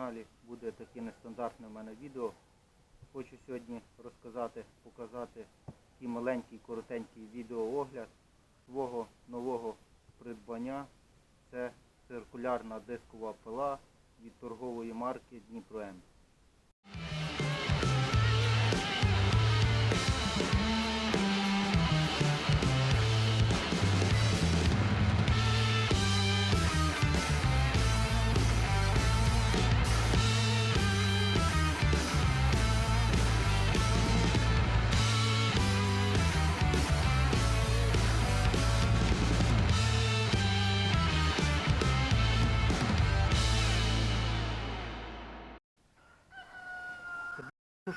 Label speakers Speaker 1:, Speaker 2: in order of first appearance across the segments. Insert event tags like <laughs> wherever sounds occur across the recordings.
Speaker 1: каналі буде таке нестандартне в мене відео. Хочу сьогодні розказати, показати такий маленький, коротенький відеоогляд свого нового придбання. Це циркулярна дискова пила від торгової марки Дніпро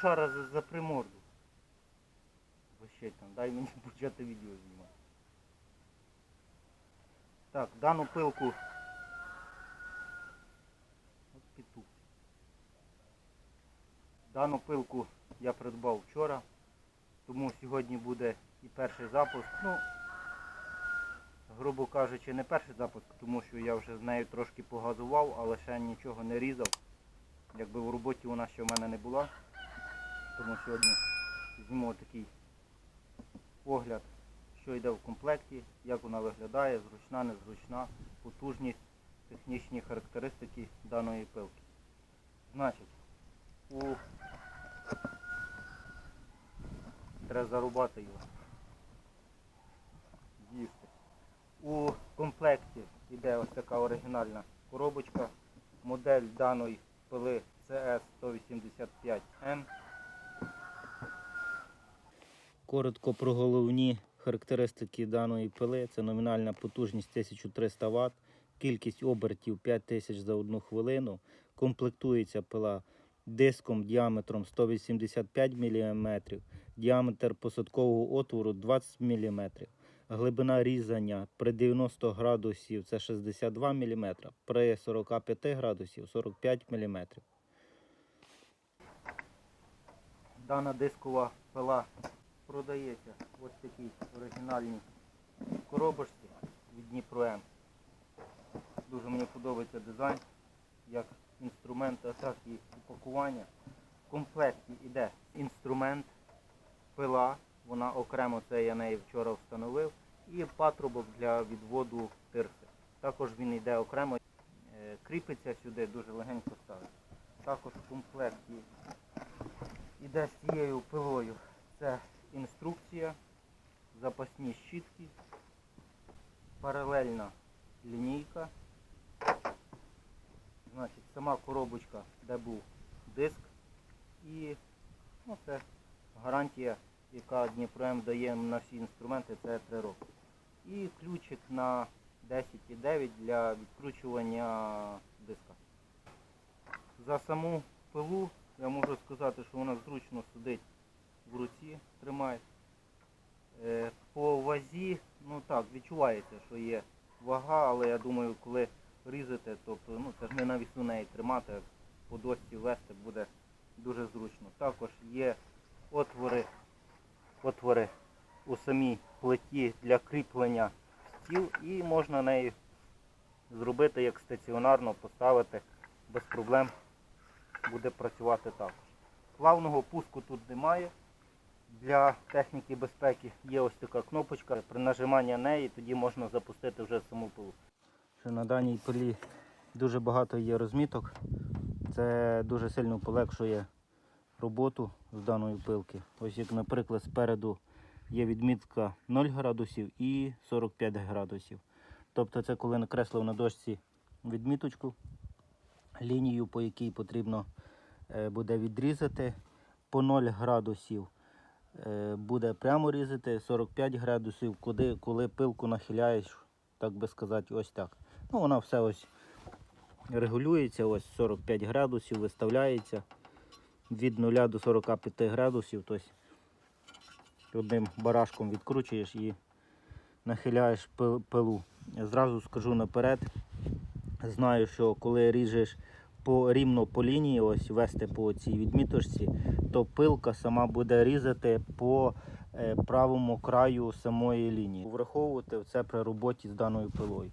Speaker 1: М. Сушара за, за приморду. Вообще там, дай мені почати відео знімати. Так, дану пилку. От петух. Дану пилку я придбав вчора, тому сьогодні буде і перший запуск. Ну, грубо кажучи, не перший запуск, тому що я вже з нею трошки погазував, але ще нічого не різав. Якби в роботі вона ще в мене не була. Тому сьогодні зніму такий огляд, що йде в комплекті, як вона виглядає, зручна, незручна, потужність, технічні характеристики даної пилки. Значить, у... треба зарубати його. Їсти. У комплекті йде ось така оригінальна коробочка. Модель даної пили CS185M. Коротко про головні характеристики даної пили. Це номінальна потужність 1300 Вт, кількість обертів 5000 за одну хвилину. Комплектується пила диском діаметром 185 мм, діаметр посадкового отвору 20 мм. Глибина різання при 90 градусів це 62 мм, при 45 градусів 45 мм. Дана дискова пила продається ось такій оригінальній коробочці від Дніпро М. Дуже мені подобається дизайн, як інструмент, а так і упакування. В комплекті йде інструмент, пила, вона окремо це я неї вчора встановив, і патрубок для відводу тирси. Також він йде окремо, е, кріпиться сюди, дуже легенько ставиться. Також в комплекті йде з цією пилою. Це інструкція, запасні щітки, паралельна лінійка. Значить, сама коробочка, де був диск. І ну, це гарантія, яка Дніпром дає на всі інструменти, це 3 роки. І ключик на 10,9 для відкручування диска. За саму пилу я можу сказати, що вона зручно сидить в руці, тримає. Е, По вазі, ну так, відчувається, що є вага, але я думаю, коли різати, тобто ну, це ж не на вісу неї тримати, по досці вести буде дуже зручно. Також є отвори, отвори у самій плиті для кріплення стіл і можна неї зробити як стаціонарно, поставити без проблем буде працювати також. Плавного пуску тут немає. Для техніки безпеки є ось така кнопочка. При нажиманні неї тоді можна запустити вже саму пилу. Що на даній пилі дуже багато є розміток. Це дуже сильно полегшує роботу з даної пилки. Ось як, наприклад, спереду є відмітка 0 градусів і 45 градусів. Тобто це коли накреслив на дошці відміточку, лінію, по якій потрібно е, буде відрізати по 0 градусів. Е, Буде прямо різати 45 градусів, куди, коли пилку нахиляєш, так би сказати, ось так. Ну, вона все ось регулюється, ось 45 градусів виставляється від 0 до 45 градусів. Тобто одним барашком відкручуєш і нахиляєш пил- пилу. Зразу скажу наперед, знаю, що коли ріжеш по, рівно по лінії, ось вести по цій відміточці, то пилка сама буде різати по е, правому краю самої лінії. Враховувати це при роботі з даною пилою.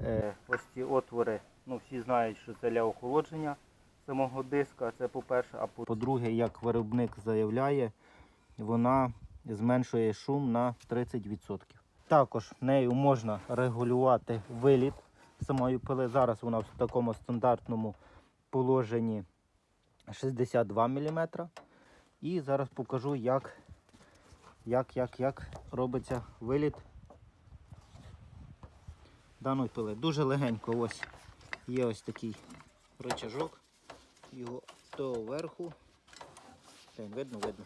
Speaker 1: Е, ось ці отвори, ну всі знають, що це для охолодження самого диска, це по-перше, а по- по-друге, як виробник заявляє, вона зменшує шум на 30%. Також нею можна регулювати виліт самої пили. Зараз вона в такому стандартному положенні 62 мм. І зараз покажу, як, як, як, як робиться виліт даної пили. Дуже легенько ось є ось такий рычажок. Його доверху. Видно, видно.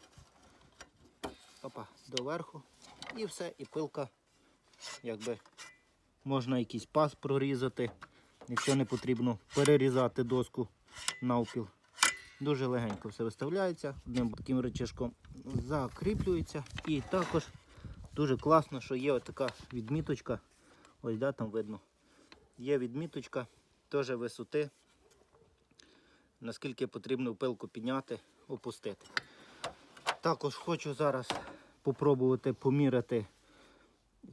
Speaker 1: Опа, доверху. І все, і пилка, якби можна якийсь паз прорізати, якщо не потрібно перерізати доску навпіл. Дуже легенько все виставляється, одним таким рычажком закріплюється. І також дуже класно, що є така відміточка. Ось да, там видно. Є відміточка теж висоти, наскільки потрібно пилку підняти, опустити. Також хочу зараз попробувати поміряти,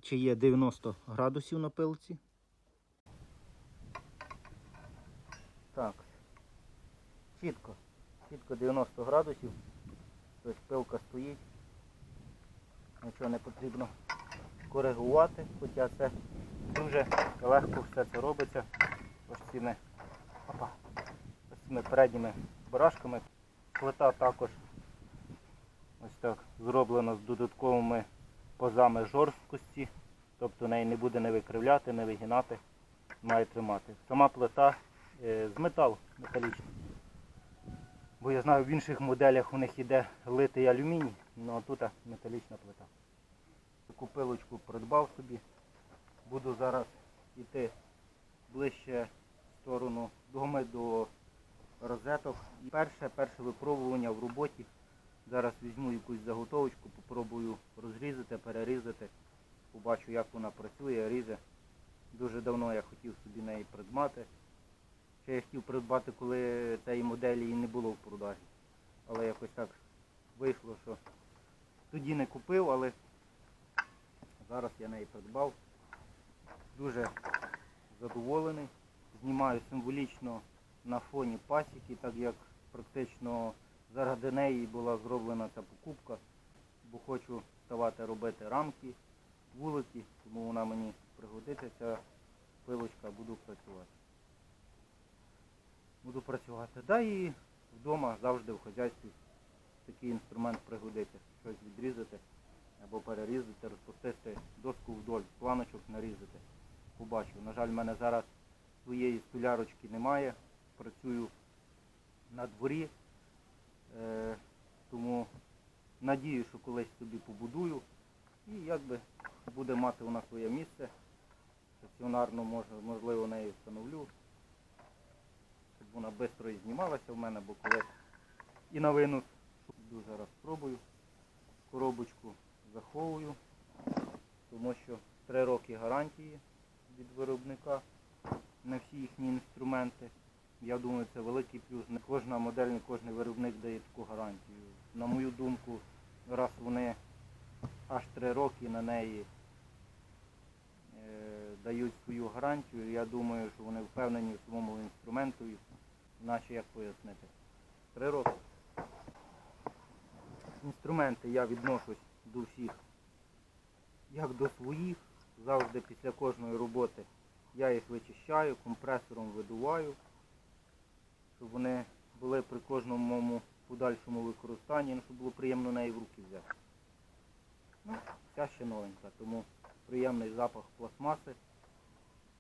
Speaker 1: чи є 90 градусів на пилці. Так, чітко, чітко 90 градусів. Тобто пилка стоїть. Нічого не потрібно коригувати, хоча це дуже легко все це робиться. Ось цими, опа, ось цими передніми барашками. Плита також ось так зроблена з додатковими пазами жорсткості, тобто неї не буде не викривляти, не вигинати, має тримати. Сама плита з металу металічний. Бо я знаю, в інших моделях у них йде литий алюміній, ну а тут металічна плита. Таку пилочку придбав собі. Буду зараз йти ближче в сторону доми до розеток. Перше, перше випробування в роботі. Зараз візьму якусь заготовочку, попробую розрізати, перерізати. Побачу, як вона працює, ріже. Дуже давно я хотів собі неї придбати. Ще я хотів придбати, коли цієї моделі і не було в продажі. Але якось так вийшло, що тоді не купив, але зараз я неї придбав. Дуже задоволений. Знімаю символічно на фоні пасіки, так як практично заради неї була зроблена ця покупка, бо хочу ставати робити рамки, вулики, тому вона мені пригодиться, ця пилочка, буду працювати. Буду працювати. Да і вдома завжди в хазяйстві такий інструмент пригодиться. Щось відрізати або перерізати, розпустити доску вдоль, планочок нарізати. Побачу. На жаль, в мене зараз своєї столярочки немає. Працюю на дворі. Е, тому надію, що колись собі побудую. І якби буде мати вона своє місце. Стаціонарно можливо неї встановлю. Вона швидко і знімалася в мене, бо коли і на винос зараз спробую. Коробочку заховую, тому що 3 роки гарантії від виробника на всі їхні інструменти. Я думаю, це великий плюс. Не кожна модель, не кожен виробник дає таку гарантію. На мою думку, раз вони аж 3 роки на неї е, дають свою гарантію, я думаю, що вони впевнені в своєму інструменту, іначе як пояснити. 3 роки. Інструменти я відношусь до всіх як до своїх. Завжди після кожної роботи я їх вичищаю, компресором видуваю, щоб вони були при кожному моєму подальшому використанні, ну, щоб було приємно неї в руки взяти. Ну, ця ще новенька, тому приємний запах пластмаси.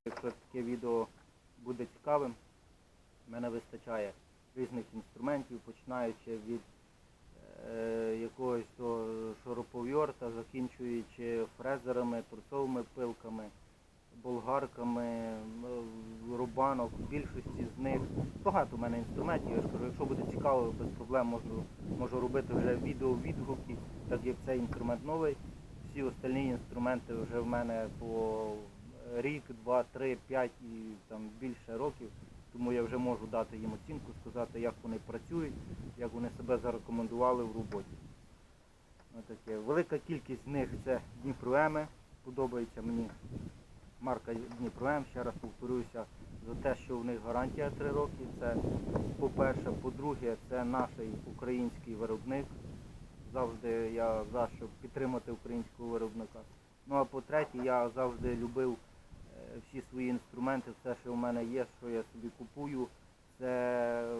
Speaker 1: Якщо таке відео буде цікавим, в мене вистачає різних інструментів, починаючи від е, якогось шуруповерта, закінчуючи фрезерами, торцовими пилками, болгарками, рубанок, в більшості з них. Багато в мене інструментів, я ж кажу, якщо буде цікаво, без проблем можу, можу робити вже відео відгуки, так як цей інструмент новий. Всі остальні інструменти вже в мене по рік, два, три, п'ять і там більше років. Тому я вже можу дати їм оцінку, сказати, як вони працюють, як вони себе зарекомендували в роботі. Отаке. Велика кількість з них це Дніпроеми, подобається мені марка Дніпро М. Ще раз повторюся за те, що в них гарантія 3 роки. Це по-перше, по-друге, це наш український виробник. Завжди я за щоб підтримати українського виробника. Ну а по-третє, я завжди любив всі свої інструменти, все, що в мене є, що я собі купую, це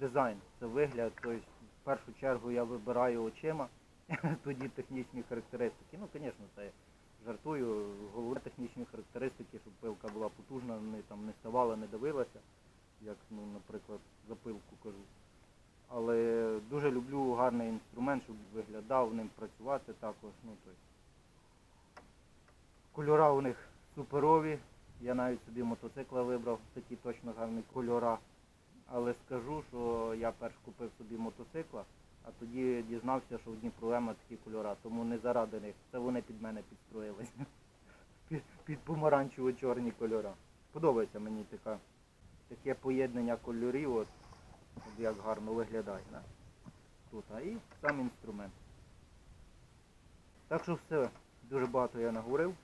Speaker 1: дизайн, це вигляд. Тобто, в першу чергу я вибираю очима, <laughs> тоді технічні характеристики. Ну, звісно, це жартую, головне технічні характеристики, щоб пилка була потужна, не, там, не ставала, не давилася, як, ну, наприклад, за пилку кажу. Але дуже люблю гарний інструмент, щоб виглядав ним працювати також. Ну, тобто. Кольора у них суперові. Я навіть собі мотоцикла вибрав, такі точно гарні кольора. Але скажу, що я перш купив собі мотоцикла, а тоді дізнався, що в Дніпроема такі кольора, тому не заради них. Це вони під мене підстроїлися. <laughs> Під, під помаранчево-чорні кольора. Подобається мені така, таке поєднання кольорів, от, от як гарно виглядає. Да? Тут, а і сам інструмент. Так що все, дуже багато я наговорив.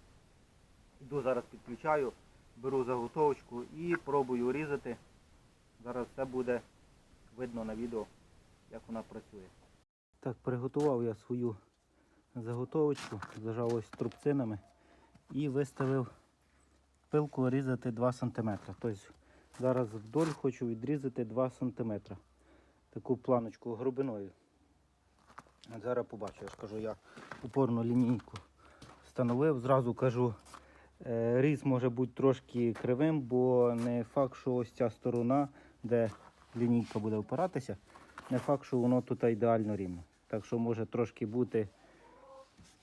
Speaker 1: Йду зараз підключаю, беру заготовочку і пробую різати. Зараз все буде видно на відео, як вона працює. Так, приготував я свою заготовочку, зажав ось трубцинами і виставив пилку різати 2 см. Тобто зараз вдоль хочу відрізати 2 см. Таку планочку грубиною. Зараз побачу, я ж кажу, я упорну лінійку встановив. Зразу кажу, різ може бути трошки кривим, бо не факт, що ось ця сторона, де лінійка буде опиратися, не факт, що воно тут ідеально рівно. Так що може трошки бути,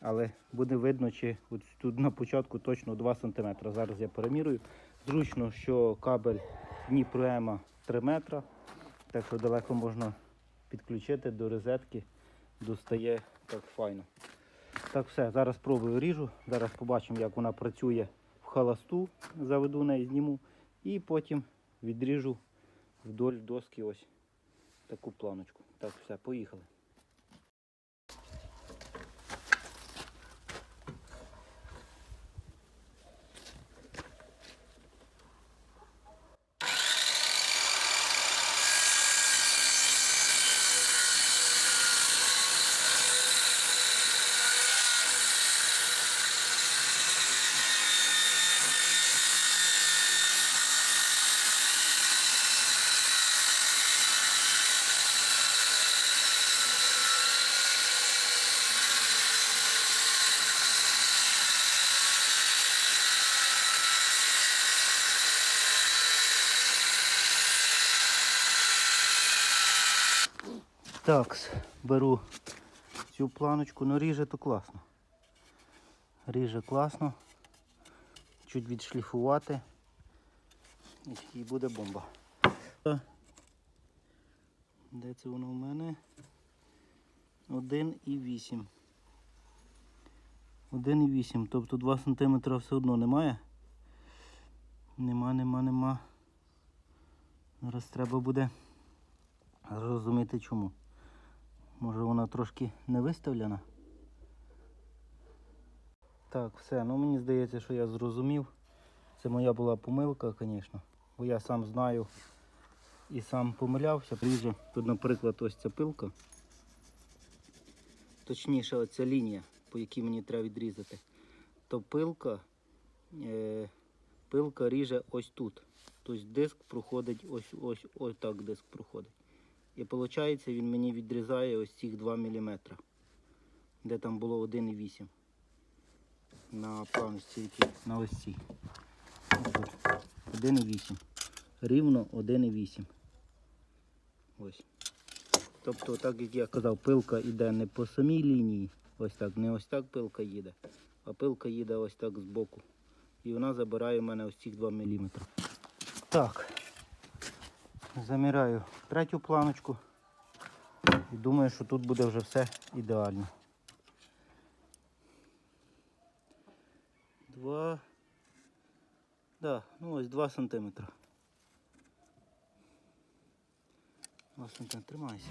Speaker 1: але буде видно, чи от тут на початку точно 2 см. Зараз я перемірюю. Зручно, що кабель Дніпроема 3 метра, так що далеко можна підключити до розетки, достає так файно. Так, все, зараз пробую ріжу. Зараз побачимо, як вона працює в холосту, заведу неї, зніму. І потім відріжу вдоль доски ось таку планочку. Так, все, поїхали. Так, беру цю планочку, ну ріже то класно. Ріже класно. Чуть відшліфувати. І буде бомба. Де це воно в мене? 1,8. 1,8. Тобто 2 см все одно немає. Нема, нема, нема. Зараз треба буде зрозуміти чому. Може вона трошки не виставлена. Так, все, ну мені здається, що я зрозумів. Це моя була помилка, звісно. Бо я сам знаю і сам помилявся. Ріжу. Тут, наприклад, ось ця пилка. Точніше, оця лінія, по якій мені треба відрізати. То пилка, е, пилка ріже ось тут. Тобто диск проходить ось ось ось так диск проходить. І виходить, він мені відрізає ось цих 2 мм, де там було 1,8 на планочці, на ось цій. 1,8. Рівно 1,8. Ось. Тобто, так як я казав, пилка йде не по самій лінії, ось так, не ось так пилка їде, а пилка їде ось так збоку. І вона забирає в мене ось цих 2 мм. Так. Заміряю третю планочку і думаю, що тут буде вже все ідеально. Два. Да, ну ось 2 сантиметри. 2 сантиметри, тримайся.